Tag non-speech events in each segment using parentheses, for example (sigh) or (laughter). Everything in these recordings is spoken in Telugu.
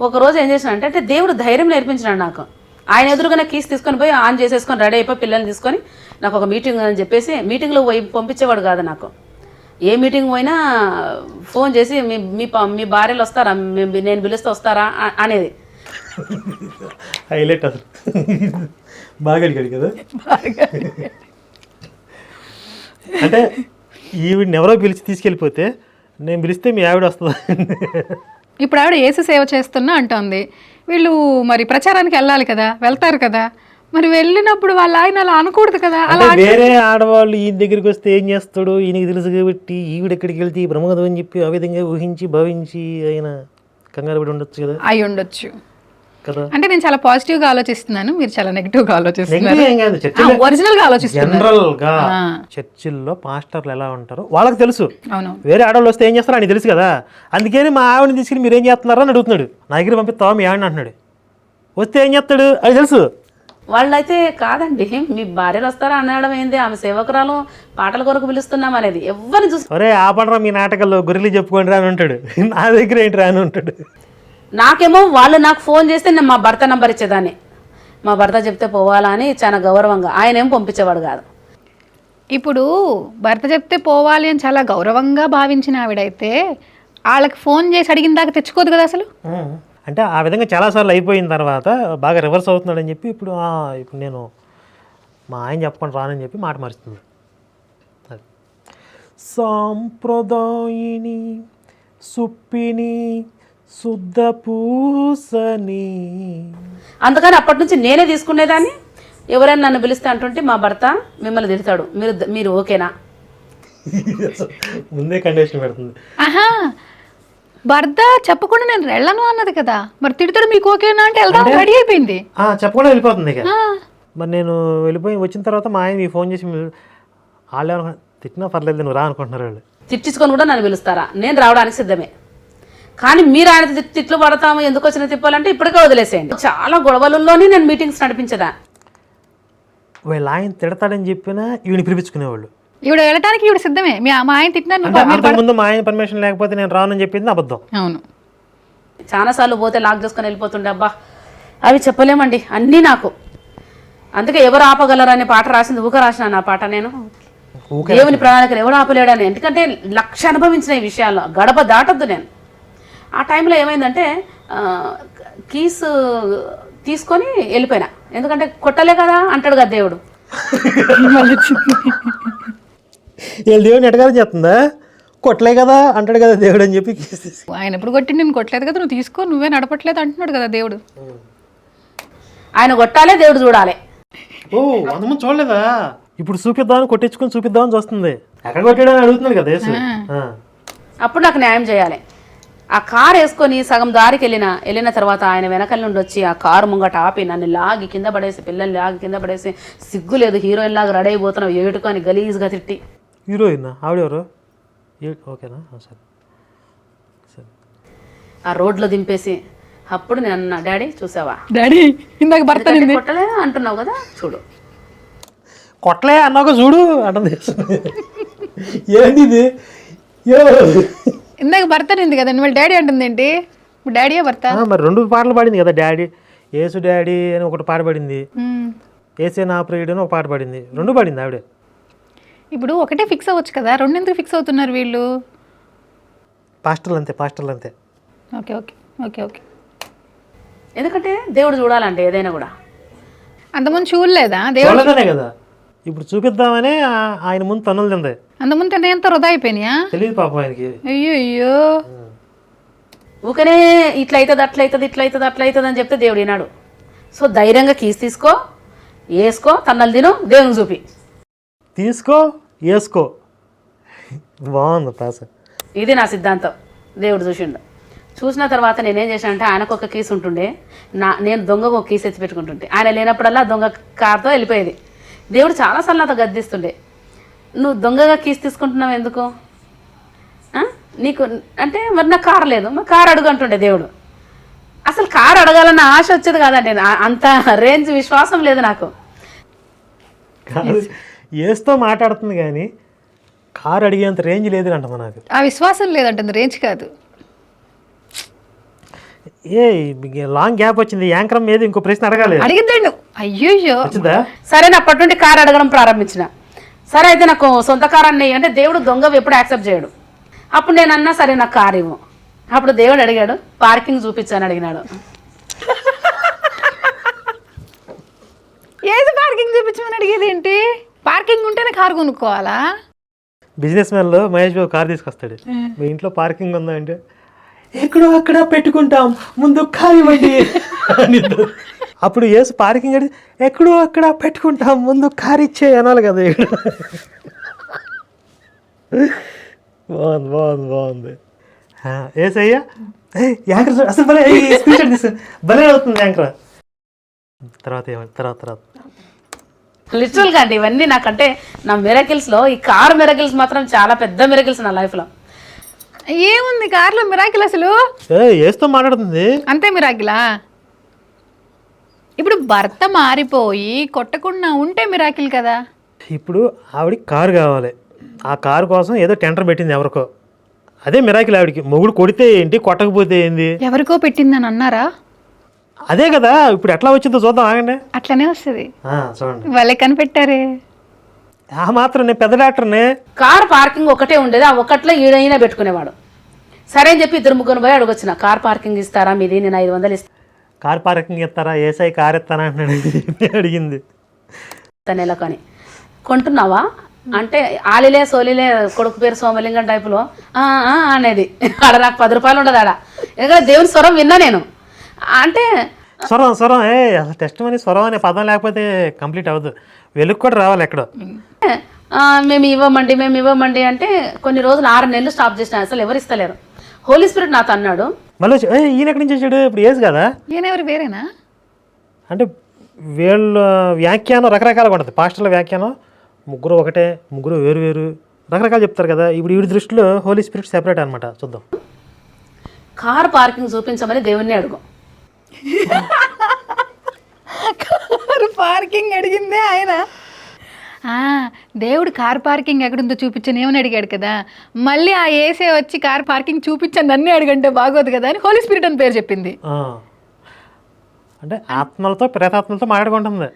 ఒకరోజు ఏం చేసిన అంటే అంటే దేవుడు ధైర్యం నేర్పించినాడు నాకు. ఆయన ఎదురుగానే కీస్ తీసుకొని పోయి ఆన్ చేసేసుకొని రెడీ అయిపోయి పిల్లల్ని తీసుకొని నాకు ఒక మీటింగ్ అని చెప్పేసి మీటింగ్లో పోయి పంపించేవాడు కాదు నాకు. ఏ మీటింగ్ పోయినా ఫోన్ చేసి మీ మీ మీ భార్యలు వస్తారా? నేను పిలిస్తే వస్తారా? అనేది. హైలైట్ అసలు. బాగా అడిగాడు కదా? అంటే ఈవిడిని ఎవరో పిలిచి తీసుకెళ్ళిపోతే నేను పిలిస్తే మీ ఆవిడ వస్తుంది? ఇప్పుడు ఆవిడ ఏసు సేవ చేస్తున్నా అంటోంది. వీళ్ళు మరి ప్రచారానికి వెళ్ళాలి కదా వెళ్తారు కదా. మరి వెళ్ళినప్పుడు వాళ్ళ ఆయన అలా అనకూడదు కదా అలా వేరే ఆడవాళ్ళు ఈయన దగ్గరికి వస్తే ఏం చేస్తాడు? ఈయనకి తెలుసు కాబట్టి ఈవిడ ఎక్కడికి వెళ్తే ఈ అని చెప్పి ఆ విధంగా ఊహించి భావించి ఆయన కంగారు పడి ఉండొచ్చు కదా. అయి ఉండొచ్చు. కదా. అంటే నేను చాలా పాజిటివ్గా ఆలోచిస్తున్నాను మీరు చాలా నెగిటివ్గా ఆలోచిస్తున్నారు. ఒరిజినల్గా జనరల్గా ఆ. చర్చిల్లో పాస్టర్లు ఎలా ఉంటారో వాళ్ళకి తెలుసు. అవును. వేరే ఆడవాళ్ళు వస్తే ఏం చేస్తారో అని తెలుసు కదా. అందుకని మా ఆవిడని తీసుకుని మీరు ఏం చేస్తున్నారో అని అడుగుతున్నాడు. నా దగ్గర పంపిస్తావా మీ ఆవిడ అంటున్నాడు. వస్తే ఏం చేస్తాడు? అది తెలుసు. వాళ్ళైతే కాదండి మీ భార్యలు వస్తారా అనడం ఏంది? ఆమె సేవకురాలు పాటల కొరకు పిలుస్తున్నాం అనేది. ఎవరిని చూసి ఒరే ఆపడరా మీ నాటకాల్లో గొర్రెలు చెప్పుకోండి రా అని ఉంటాడు నా దగ్గర ఏంటి రా అని ఉంటాడు నాకేమో వాళ్ళు నాకు ఫోన్ చేస్తే నేను మా భర్త నంబర్ ఇచ్చేదాన్ని. మా భర్త చెప్తే పోవాలా అని చాలా గౌరవంగా. ఆయన ఏం పంపించేవాడు కాదు. ఇప్పుడు భర్త చెప్తే పోవాలి అని చాలా గౌరవంగా భావించిన ఆవిడైతే వాళ్ళకి ఫోన్ చేసి అడిగిన దాకా తెచ్చుకోదు కదా అసలు? అంటే ఆ విధంగా చాలాసార్లు అయిపోయిన తర్వాత బాగా రివర్స్ అవుతున్నాడని చెప్పి ఇప్పుడు ఆ, ఇప్పుడు నేను మా ఆయన చెప్పకుండా రానని చెప్పి మాట మారుస్తుంది సాంప్రదాయిని సుప్పిని శుద్ధ పూసని. అందుకని అప్పటి నుంచి నేనే తీసుకునేదాన్ని. ఎవరైనా నన్ను పిలిస్తే అంటుంటే మా భర్త మిమ్మల్ని తిడతాడు. మీరు మీరు ఓకేనా? ముందే కండిషన్ పెడుతుంది. ఆహా భర్త చెప్పకుండా నేను వెళ్ళను అన్నది కదా. మరి తిడతాడు మీకు ఓకేనా అంటే వెళ్దాం రెడీ అయిపోయింది. ఆ, చెప్పకుండా వెళ్ళిపోతుంది ఇక. మరి నేను వెళ్ళిపోయి వచ్చిన తర్వాత మా ఆయన మీకు ఫోన్ చేసి మీరు- వాళ్ళు తిట్టినా పర్లేదు నువ్వు రా అనుకుంటున్నారు వాళ్ళు. తిట్టించుకొని కూడా నన్ను పిలుస్తారా? నేను రావడానికి సిద్ధమే. కానీ మీరు ఆయన తిట్లు పడతాము ఎందుకు వచ్చిన తిప్పాలంటే ఇప్పటికే వదిలేసేయండి. చాలా గొడవలలోనే నేను మీటింగ్స్ నడిపించదా? వీళ్ళ ఆయన తిడతాడని చెప్పినా ఈవిని పిలిపించుకునేవాళ్ళు. ఈవిడ వెళ్ళటానికి ఈవిడ సిద్ధమే. మీ మా ఆయన తిట్టినా అంటే అంతకుముందు మా ఆయన పర్మిషన్ లేకపోతే నేను రానని చెప్పింది అబద్ధం. అవును. చాలాసార్లు పోతే లాక్ చేసుకొని వెళ్ళిపోతుండే అబ్బా. అవి చెప్పలేమండి అన్నీ నాకు. అందుకే ఎవరు ఆపగలరు అనే పాట రాసింది ఊక రాసిన నా పాట నేను. దేవుని ప్రణాళికలు ఎవడు ఆపలేడని. ఎందుకంటే లక్ష అనుభవించిన ఈ విషయాల్లో గడప దాటొద్దు నేను. ఆ టైంలో ఏమైందంటే ఆ, కీస్ తీసుకొని వెళ్ళిపోయినా. ఎందుకంటే కొట్టలే కదా అంటాడు కదా దేవుడు. వీళ్ళ దేవుని ఎటగారం చెప్తుందా కొట్టలే కదా అంటాడు కదా దేవుడు అని చెప్పి కేసు తీసి- ఆయన ఎప్పుడు కొట్టి నేను కొట్టలేదు కదా నువ్వు తీసుకో నువ్వే నడపట్లేదు అంటున్నాడు కదా దేవుడు. ఆయన కొట్టాలే దేవుడు చూడాలి. ఓ అంతమంది చూడలేదా? ఇప్పుడు చూపిద్దామని కొట్టించుకొని చూపిద్దామని చూస్తుంది. ఎక్కడ కొట్టాడని అడుగుతున్నాడు కదా. అప్పుడు నాకు న్యాయం చేయాలి. ఆ కారు వేసుకొని సగం దారికి వెళ్ళిన వెళ్ళిన తర్వాత ఆయన వెనకల నుండి వచ్చి ఆ కారు ముంగట ఆపి నన్ను లాగి కింద పడేసి పిల్లల్ని లాగి కింద పడేసి సిగ్గు లేదు హీరోయిన్ లాగా రెడీ అయిపోతున్నావు ఏటుకొని గలీజ్గా తిట్టి. హీరోయిన్? ఆవిడెవరు? ఓకేనా? ఆ, సరే. సరే. ఆ రోడ్లో దింపేసి అప్పుడు నేను అన్నా డాడీ చూసావా? డాడీ ఇందాక భర్త కొట్టలే అంటున్నావు కదా? చూడు. కొట్టలే అన్నాక చూడు. అంటుంది ఇది? యో. ఇందాక భర్త నింది కదా నువ్వు డాడీ అంటుంది ఏంటి? ఇప్పుడు డాడీయే భర్త? ఆ, మరి రెండు పాటలు పాడింది కదా డాడీ. ఏసు డాడీ అని ఒకటి పాట పాడింది. ఏసే నా ప్రియుడు అని ఒక పాట పాడింది. రెండు పాడింది ఆవిడే. ఇప్పుడు ఒకటే ఫిక్స్ అవ్వచ్చు కదా రెండు ఎందుకు ఫిక్స్ అవుతున్నారు వీళ్ళు? పాస్టర్లు అంతే పాస్టర్లు అంతే ఓకే ఓకే ఓకే ఓకే. ఎందుకంటే దేవుడు చూడాలంటే ఏదైనా కూడా. అంతకుముందు చూడలేదా? దేవుడు కదా. ఇప్పుడు చూపిద్దామనే ఆయన ముందు తన్నులు తింది. అంతకుముందు తిన్న ఎంత వృధా అయిపోయినాయా? తెలియదు పాపం ఆయనకి. అయ్యో అయ్యో ఊకనే ఇట్లా అవుతుంది అట్లా అవుతుంది ఇట్లా అవుతుంది అట్లా అవుతుంది అని చెప్తే దేవుడు వినాడు. సో ధైర్యంగా కీస్ తీసుకో వేసుకో తన్నలు తిను దేవునికి చూపి. తీసుకో వేసుకో బాగుంది ఇది నా సిద్ధాంతం. దేవుడు చూసిండు. చూసిన తర్వాత నేనేం చేశాను అంటే ఆయనకు ఒక కీస్ ఉంటుండే. నా నేను దొంగకు ఒక కీస్ ఎత్తి పెట్టుకుంటుంటే. ఆయన లేనప్పుడల్లా దొంగ కార్తో వెళ్ళిపోయేది. దేవుడు చాలాసార్లు నాతో గద్దిస్తుండే. నువ్వు దొంగగా కీస్ తీసుకుంటున్నావు ఎందుకు? నీకు అంటే మరి నాకు కారు లేదు. మరి కారు అడుగు అంటుండే దేవుడు. అసలు కారు అడగాలన్న ఆశ వచ్చేది కాదండి. అంత రేంజ్ విశ్వాసం లేదు నాకు. ఏస్తో మాట్లాడుతుంది కానీ కారు అడిగేంత రేంజ్ లేదు అంటుంది నాకు ఆ విశ్వాసం లేదంటుంది రేంజ్ కాదు. ఏ లాంగ్ గ్యాప్ వచ్చింది. యాంకరం మీద ఇంకో ప్రశ్న అడగాలి. అడిగిద్దండు అయ్యోయ్యో. వచ్చిందా? సరే నా అప్పటి నుండి కారు అడగడం ప్రారంభించిన. సరే అయితే నాకు సొంత కారు అన్నీ అంటే దేవుడు దొంగ ఎప్పుడు యాక్సెప్ట్ చేయడు. అప్పుడు నేను అన్నా సరే నాకు కారు ఇవ్వు. అప్పుడు దేవుడు అడిగాడు పార్కింగ్ చూపించాను అడిగినాడు. ఏది పార్కింగ్ చూపించమని అడిగేది ఏంటి? పార్కింగ్ ఉంటేనే కారు కొనుక్కోవాలా? బిజినెస్ మ్యాన్లో మహేష్ బాబు కార్ తీసుకొస్తాడు. మీ ఇంట్లో పార్కింగ్ ఉందా అంటే ఎక్కడో అక్కడ పెట్టుకుంటాం. ముందు కారు ఇవ్వండి. (laughs) అప్పుడు ఏసు పార్కింగ్ అడిగి ఎక్కడో అక్కడ పెట్టుకుంటాం ముందు కారు ఇచ్చే అనాలి కదా ఇక్కడ బాగుంది బాగుంది బాగుంది. ఏసయ్యా? యాంకర్ అసలు భలే స్క్రీన్ తీసు. భలే అవుతుంది యాంకర్. తర్వాత ఏమంటే తర్వాత తర్వాత. లిటరల్గా అండి ఇవన్నీ నాకంటే నా మిరకిల్స్లో ఈ కార్ మిరకిల్స్ మాత్రం చాలా పెద్ద మిరకిల్స్ నా లైఫ్లో. ఏముంది కార్లో మిరాకిల్ అసలు? ఏసుతో మాట్లాడుతుంది. అంతే మిరాకిలా ఇప్పుడు భర్త మారిపోయి కొట్టకుండా ఉంటే మిరాకిల్ కదా. ఇప్పుడు ఆవిడకి కారు కావాలి. ఆ కారు కోసం ఏదో టెండర్ పెట్టింది ఎవరికో. అదే మిరాకిల్ ఆవిడకి. మొగుడు కొడితే ఏంటి? కొట్టకపోతే ఏంది? ఎవరికో పెట్టిందని అన్నారా? అదే కదా. ఇప్పుడు ఎట్లా వచ్చిందో చూద్దాం ఆగండి. అట్లనే వస్తుంది. చూడండి. వాళ్ళే కనిపెట్టారే. ఆ మాత్రం నేను పెద్ద డాక్టర్ని. కార్ పార్కింగ్ ఒకటే ఉండేది. ఆ ఒక్కట్లో ఈడైనా పెట్టుకునేవాడు. సరే అని చెప్పి ఇద్దరు ముగ్గురు పోయి అడగొచ్చిన. కార్ పార్కింగ్ ఇస్తారా మీది? నేను ఐదు వందలు కార్ పార్కింగ్ ఇస్తారా ఏసఐ కార్ ఇస్తారా అంటున్నాడు అడిగింది. ఇస్తాను నెలకు అని కొంటున్నావా? అంటే ఆలిలే సోలిలే కొడుకు పేరు సోమలింగం టైపులో అనేది. ఆడ నాకు పది రూపాయలు ఉండదు ఆడ. ఎందుకంటే దేవుని స్వరం విన్నా నేను. అంటే స్వరం స్వరం ఏ అసలు టెస్ట్ మనీ స్వరం అనే పదం లేకపోతే కంప్లీట్ అవ్వదు. వెలుగు కూడా రావాలి ఎక్కడో. మేము ఇవ్వమండి మేము ఇవ్వమండి అంటే కొన్ని రోజులు ఆరు నెలలు స్టాప్ చేసిన అసలు ఎవరు ఇస్తలేరు. హోలీ స్పిరిట్ నాతో అన్నాడు. మళ్ళీ వచ్చి, "ఏయ్, ఈయన ఎక్కడి నుంచి వచ్చాడు? ఇప్పుడు ఏసు కదా? ఈయనెవరు వేరేనా? అంటే వీళ్ళ వ్యాఖ్యానం రకరకాలుగా ఉంటుంది. పాస్టర్ల వ్యాఖ్యానం ముగ్గురు ఒకటే ముగ్గురు వేరు వేరు రకరకాలు చెప్తారు కదా. ఇప్పుడు వీడి దృష్టిలో హోలీ స్పిరిట్ సెపరేట్ అనమాట చూద్దాం. కార్ పార్కింగ్ చూపించమని దేవుణ్ణి అడుగు. కారు పార్కింగ్ అడిగిందే ఆయన. దేవుడు కార్ పార్కింగ్ ఎక్కడుందో చూపించని ఏమని అడిగాడు కదా? మళ్ళీ ఆ ఏసే వచ్చి కార్ పార్కింగ్ చూపించండి నన్ను అడగంటే బాగోదు కదా అని హోలీ స్పిరిట్ అని పేరు చెప్పింది. అంటే ఆత్మలతో ప్రేతాత్మలతో మాట్లాడుకుంటుంది.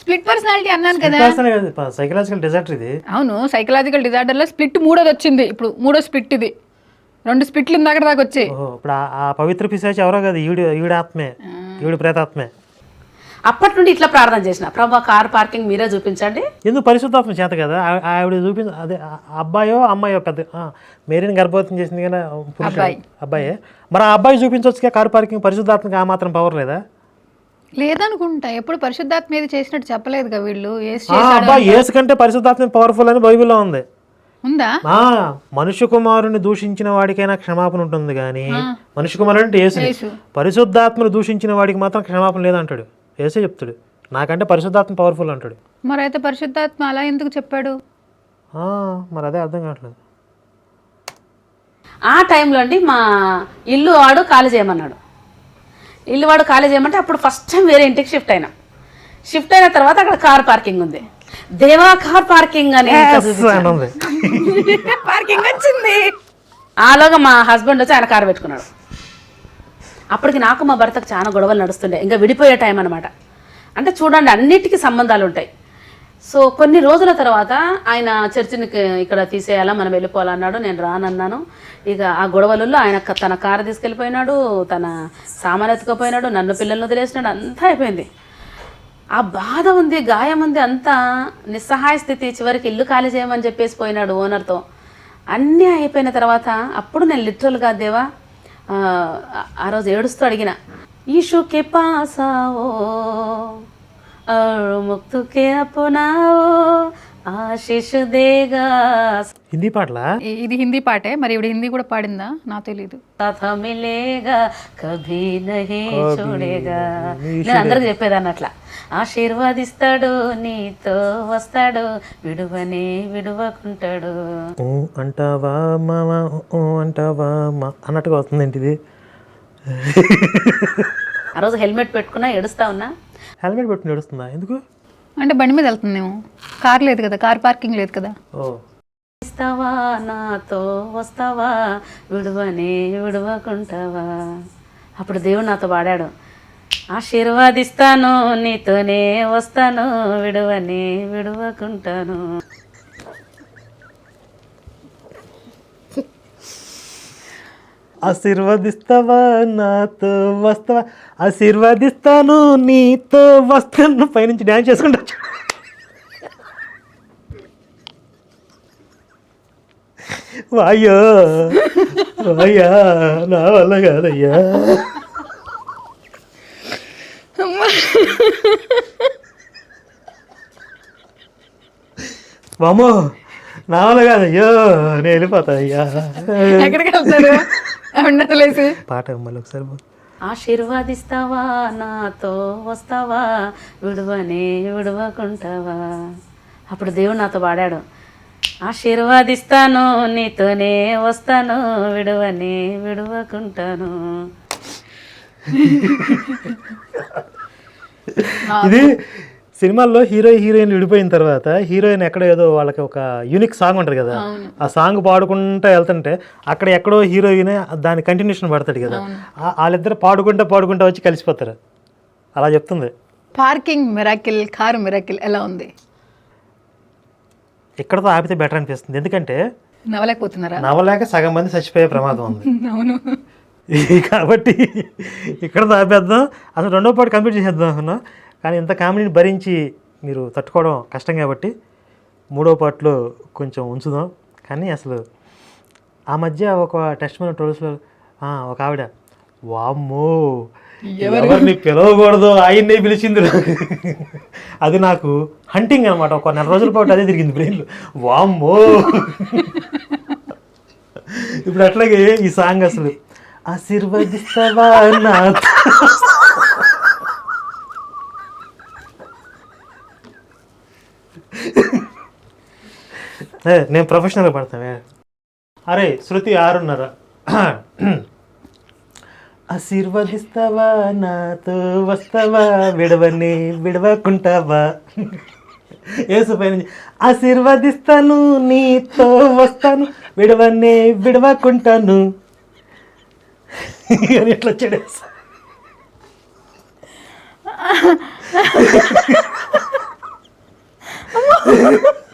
స్ప్లిట్ పర్సనాలిటీ అన్నాను కదా. సైకలాజికల్ డిజార్డర్ ఇది. అవును సైకలాజికల్ డిజార్డర్లో స్ప్లిట్ మూడోది వచ్చింది. ఇప్పుడు మూడో స్ప్లిట్ ఇది. రెండు స్ప్లిట్లు ఇందాక దాకా వచ్చాయి. ఇప్పుడు ఆ- ఆ పవిత్ర పిశాచి ఎవరో కదా ఈవిడ ఈవిడ ఆత్మే. ఈవిడ ప్రేతాత్మే. అప్పటి నుండి ఇట్లా ప్రార్థన చేసిన. ప్రభా కార్ పార్కింగ్ మీరే చూపించండి. ఎందుకు పరిశుద్ధాత్మ చేత కదా? ఆవిడ చూపి అదే అబ్బాయో అమ్మాయో పెద్ద ఆ, మేరీని గర్భవతం చేసింది కదా. అబ్బాయి. అబ్బాయే. మరి ఆ అబ్బాయి చూపించవచ్చు కార్ పార్కింగ్? పరిశుద్ధాత్మకి ఆ మాత్రం పవర్ లేదా? లేదనుకుంటా. ఎప్పుడు పరిశుద్ధాత్మ ఏది చేసినట్టు చెప్పలేదుగా వీళ్ళు. ఏసు ఆ చేశాడు అబ్బాయి ఏసు కంటే పరిశుద్ధాత్మ పవర్ఫుల్ అని బైబిల్లో ఉంది. ఉందా? ఆ మనుష్య కుమారుని దూషించిన వాడికైనా క్షమాపణ ఉంటుంది కానీ మనుష్య కుమారుడు అంటే యేసు. పరిశుద్ధాత్మను దూషించిన వాడికి మాత్రం క్షమాపణ లేదంటాడు. ఏసే చెప్తాడు. నాకంటే పరిశుద్ధాత్మ పవర్ఫుల్ అంటాడు. మరి అయితే పరిశుద్ధాత్మ అలా ఎందుకు చెప్పాడు? ఆ, మరి అదే అర్థం కావట్లేదు. ఆ టైంలో అండి మా ఇల్లు వాడు ఖాళీ చేయమన్నాడు. ఇల్లు వాడు ఖాళీ చేయమంటే అప్పుడు ఫస్ట్ టైం వేరే ఇంటికి షిఫ్ట్ అయినా. షిఫ్ట్ అయిన తర్వాత అక్కడ కార్ పార్కింగ్ ఉంది. దేవా కార్ పార్కింగ్ అని పార్కింగ్ (laughs) వచ్చింది. ఆలోగా మా హస్బెండ్ వచ్చి ఆయన కారు పెట్టుకున్నాడు. అప్పటికి నాకు మా భర్తకు చాలా గొడవలు నడుస్తుండే. ఇంకా విడిపోయే టైం అనమాట అంటే చూడండి అన్నిటికీ సంబంధాలు ఉంటాయి. సో కొన్ని రోజుల తర్వాత ఆయన చర్చిని ఇక్కడ తీసేయాలా మనం వెళ్ళిపోవాలన్నాడు నేను రానన్నాను. ఇక ఆ గొడవలలో ఆయన తన కారు తీసుకెళ్ళిపోయినాడు తన సామాన్ ఎత్తుకుపోయినాడు నన్ను పిల్లల్ని వదిలేసినాడు అంతా అయిపోయింది. ఆ బాధ ఉంది గాయం ఉంది అంతా నిస్సహాయ స్థితి. చివరికి ఇల్లు ఖాళీ చేయమని చెప్పేసి పోయినాడు ఓనర్తో. అన్నీ అయిపోయిన తర్వాత అప్పుడు నేను లిటరల్గా దేవా ఆ రోజు ఏడుస్తూ అడిగిన ఈషుకే పాసావో ముక్తుకే అపునావో హిందీ పాటలా? ఇది హిందీ పాటే. మరి ఇప్పుడు హిందీ కూడా పాడిందా? నా తెలీదు. నేను అందరికి చెప్పేది అన్నట్ల ఆశీర్వాదిస్తాడు నీతో వస్తాడు విడువనే విడువకుంటాడు. అంటావా మామా అంటావా మా అన్నట్టుగా వస్తుంది ఏంటిది ఆ రోజు హెల్మెట్ పెట్టుకున్నా ఎడుస్తా ఉన్నా. హెల్మెట్ పెట్టుకుని ఏడుస్తుందా? ఎందుకు? అంటే బండి మీద వెళ్తుందేమో కార్ లేదు కదా కార్ పార్కింగ్ లేదు కదా. ఓ. ఇస్తావా నాతో వస్తావా? విడువనే విడువకుంటావా? అప్పుడు దేవుడు నాతో పాడాడు. ఆశీర్వాదిస్తాను నీతోనే వస్తాను విడువని విడువకుంటాను. ఆశీర్వదిస్తావా నాతో వస్తావా? ఆశీర్వదిస్తాను నీతో వస్తాను. పైనుంచి డ్యాన్స్ చేసుకుంటా. వాయో వాయ్యా నా వల్ల కాదయ్యా. వామో నా వల్ల కాదయ్యో నేను వెళ్ళిపోతా అయ్యా. ఎక్కడికి వెళ్తారు? ఉండలేసి పాట మళ్ళీ ఒకసారి. ఆశీర్వాదిస్తావా నాతో వస్తావా విడువనే విడువకుంటావా? అప్పుడు దేవుడు నాతో పాడాడు. ఆశీర్వాదిస్తాను నీతోనే వస్తాను విడువనే విడువకుంటాను. ఇది సినిమాల్లో హీరో హీరోయిన్ విడిపోయిన తర్వాత హీరోయిన్ ఎక్కడ ఏదో వాళ్ళకి ఒక యూనిక్ సాంగ్ ఉంటుంది కదా. ఆ సాంగ్ పాడుకుంటా వెళ్తుంటే అక్కడ ఎక్కడో హీరోయిన్ దాని కంటిన్యూషన్ పడతాడు కదా. వాళ్ళిద్దరు పాడుకుంటా పాడుకుంటా వచ్చి కలిసిపోతారు. అలా చెప్తుంది. పార్కింగ్ మిరాకిల్ కారు మిరాకిల్ ఎలా ఉంది? ఇక్కడతో ఆపితే బెటర్ అనిపిస్తుంది. ఎందుకంటే నవ్వలేకపోతున్నారా? నవ్వలేక సగం మంది చచ్చిపోయే ప్రమాదం ఉంది. (laughs) అవును. (laughs) కాబట్టి ఇక్కడ ఆపేద్దాం. అసలు రెండో పాటు కంప్లీట్ చేసేద్దాం అనుకున్నా కానీ ఇంత కామెడీని భరించి మీరు తట్టుకోవడం కష్టం కాబట్టి మూడో పార్ట్లో కొంచెం ఉంచుదాం. కానీ అసలు ఆ మధ్య ఒక టెస్ట్ మన ట్రోల్స్లో ఒక ఆవిడ వామ్మో ఎవరిని పిలవకూడదు ఆయన్నే పిలిచింది. అది నాకు హంటింగ్ అనమాట ఒక నెల రోజుల పాటు అదే తిరిగింది బ్రెయిన్లో. వామ్మో. ఇప్పుడు అట్లాగే ఈ సాంగ్ అసలు ఆశీర్వదిస్తావా నా నేను ప్రొఫెషనల్గా పడతానే అరే శృతి ఆరున్నర. (clears throat) ఆశీర్వదిస్తావా నాతో వస్తావా విడవని విడవకుంటావా? (laughs) ఏసు పైన ఆశీర్వదిస్తాను నీతో వస్తాను విడవనే విడవకుంటాను. (laughs) అని ఎట్లా వచ్చాడు యేసు. (laughs)